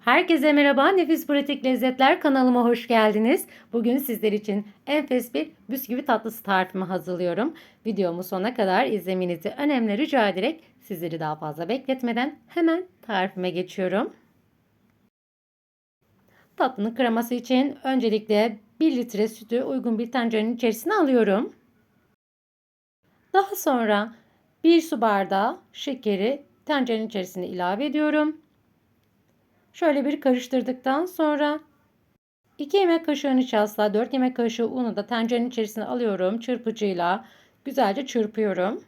Herkese merhaba. Nefis Pratik Lezzetler kanalıma hoş geldiniz. Bugün sizler için enfes bir bisküvi tatlısı tarifimi hazırlıyorum. Videomu sona kadar izlemenizi önemli rica ederek sizleri daha fazla bekletmeden hemen tarifime geçiyorum. Tatlının kreması için öncelikle 1 litre sütü uygun bir tencerenin içerisine alıyorum. Daha sonra 1 su bardağı şekeri tencerenin içerisine ilave ediyorum. Şöyle bir karıştırdıktan sonra 2 yemek kaşığı nişasta, 4 yemek kaşığı unu da tencerenin içerisine alıyorum. Çırpıcıyla güzelce çırpıyorum.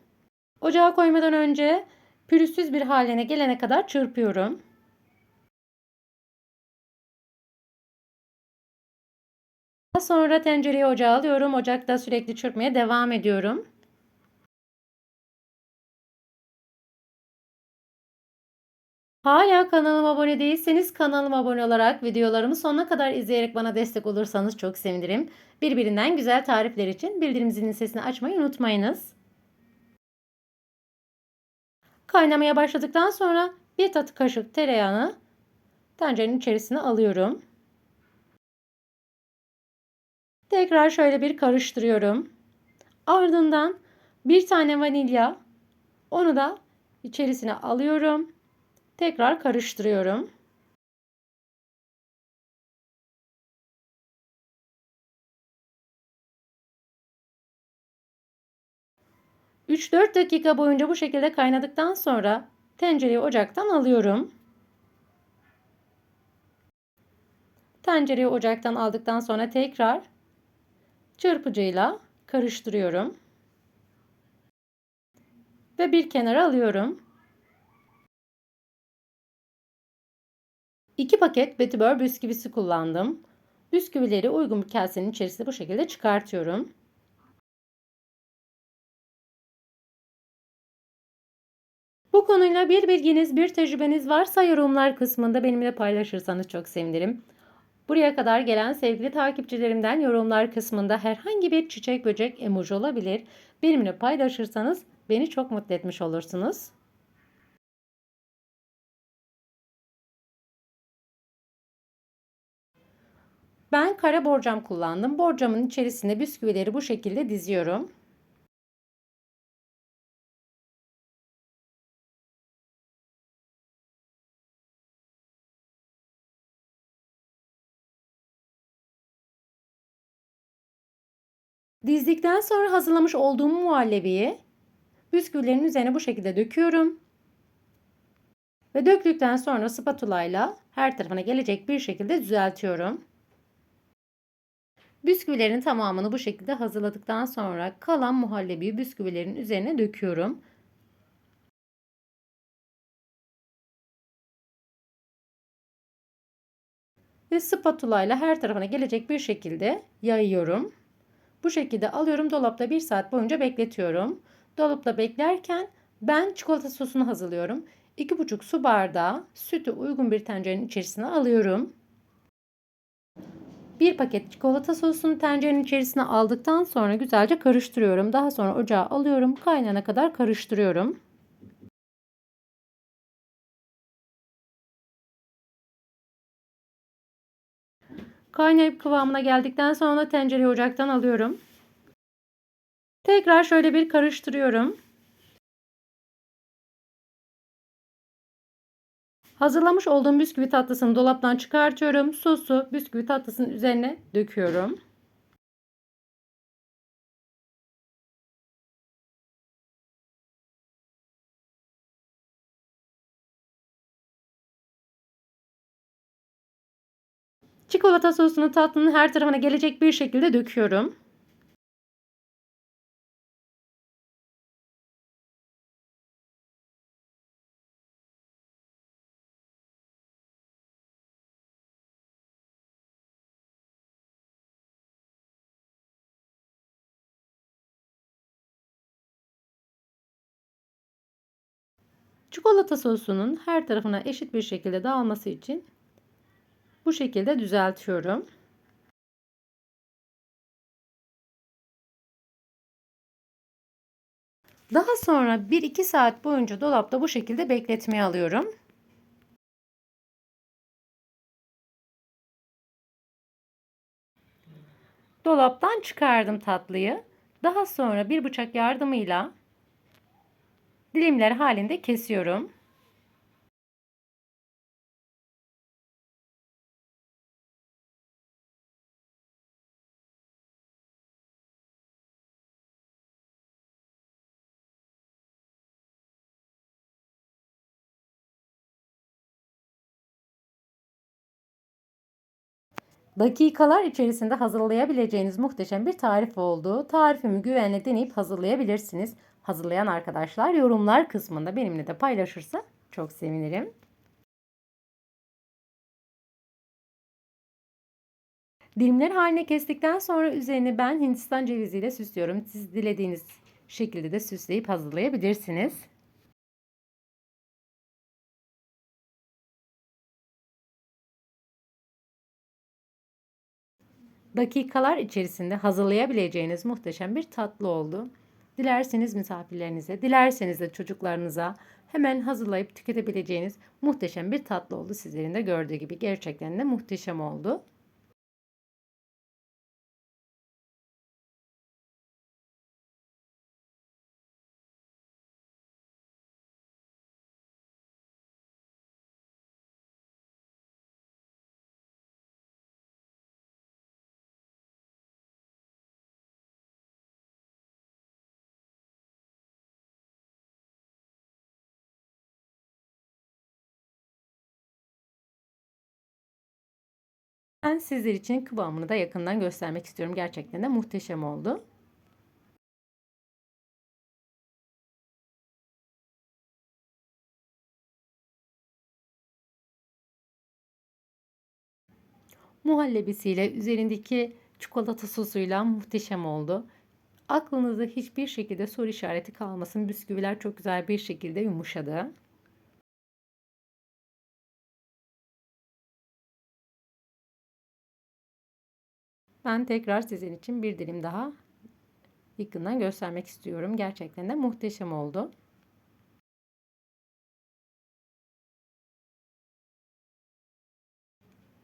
Ocağa koymadan önce pürüzsüz bir haline gelene kadar çırpıyorum. Daha sonra tencereyi ocağa alıyorum. Ocakta sürekli çırpmaya devam ediyorum. Hala kanalıma abone değilseniz kanalıma abone olarak videolarımı sonuna kadar izleyerek bana destek olursanız çok sevinirim. Birbirinden güzel tarifler için bildirim zilinin sesini açmayı unutmayınız. Kaynamaya başladıktan sonra bir tatlı kaşık tereyağını tencerenin içerisine alıyorum. Tekrar şöyle bir karıştırıyorum. Ardından bir tane vanilya onu da içerisine alıyorum. Tekrar karıştırıyorum. Üç dört dakika boyunca bu şekilde kaynadıktan sonra tencereyi ocaktan alıyorum. Tencereyi ocaktan aldıktan sonra tekrar çırpıcıyla karıştırıyorum. Ve bir kenara alıyorum. 2 paket Betibör bisküvisi kullandım. Bisküvileri uygun bir kasenin içerisinde bu şekilde çıkartıyorum. Bu konuyla bir bilginiz, bir tecrübeniz varsa yorumlar kısmında benimle paylaşırsanız çok sevinirim. Buraya kadar gelen sevgili takipçilerimden yorumlar kısmında herhangi bir çiçek böcek emoji olabilir. Benimle paylaşırsanız beni çok mutlu etmiş olursunuz. Ben kare borcam kullandım. Borcamın içerisine bisküvileri bu şekilde diziyorum. Dizdikten sonra hazırlamış olduğum muhallebiyi bisküvilerin üzerine bu şekilde döküyorum. Ve döktükten sonra spatula ile her tarafına gelecek bir şekilde düzeltiyorum. Bisküvilerin tamamını bu şekilde hazırladıktan sonra kalan muhallebiyi bisküvilerin üzerine döküyorum. Ve spatula ile her tarafına gelecek bir şekilde yayıyorum. Bu şekilde alıyorum dolapta bir saat boyunca bekletiyorum. Dolapta beklerken ben çikolata sosunu hazırlıyorum. 2,5 su bardağı sütü uygun bir tencerenin içerisine alıyorum. Bir paket çikolata sosunu tencerenin içerisine aldıktan sonra güzelce karıştırıyorum. Daha sonra ocağa alıyorum. Kaynana kadar karıştırıyorum. Kaynayıp kıvamına geldikten sonra tencereyi ocaktan alıyorum. Tekrar şöyle bir karıştırıyorum. Hazırlamış olduğum bisküvi tatlısını dolaptan çıkartıyorum. Sosu bisküvi tatlısının üzerine döküyorum. Çikolata sosunu tatlının her tarafına gelecek bir şekilde döküyorum. Çikolata sosunun her tarafına eşit bir şekilde dağılması için bu şekilde düzeltiyorum. Daha sonra 1-2 saat boyunca dolapta bu şekilde bekletmeye alıyorum. Dolaptan çıkardım tatlıyı. Daha sonra bir bıçak yardımıyla dilimler halinde kesiyorum. Dakikalar içerisinde hazırlayabileceğiniz muhteşem bir tarif oldu. Tarifimi güvenle deneyip hazırlayabilirsiniz. Hazırlayan arkadaşlar yorumlar kısmında benimle de paylaşırsa çok sevinirim. Dilimler haline kestikten sonra üzerine ben Hindistan ceviziyle süslüyorum. Siz dilediğiniz şekilde de süsleyip hazırlayabilirsiniz. dakikalar içerisinde hazırlayabileceğiniz muhteşem bir tatlı oldu. Dilerseniz misafirlerinize, dilerseniz de çocuklarınıza hemen hazırlayıp tüketebileceğiniz muhteşem bir tatlı oldu. Sizlerin de gördüğü gibi gerçekten de muhteşem oldu. Ben sizler için kıvamını da yakından göstermek istiyorum. Gerçekten de muhteşem oldu. Muhallebisiyle üzerindeki çikolata sosuyla muhteşem oldu. Aklınızda hiçbir şekilde soru işareti kalmasın. Bisküviler çok güzel bir şekilde yumuşadı. Ben tekrar sizin için bir dilim daha yakından göstermek istiyorum. Gerçekten de muhteşem oldu.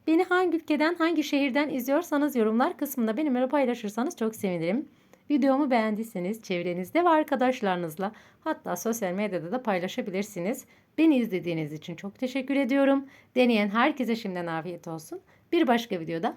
Beni hangi ülkeden, hangi şehirden izliyorsanız yorumlar kısmında benimle paylaşırsanız çok sevinirim. Videomu beğendiyseniz çevrenizde ve arkadaşlarınızla hatta sosyal medyada da paylaşabilirsiniz. Beni izlediğiniz için çok teşekkür ediyorum. Deneyen herkese şimdiden afiyet olsun. Bir başka videoda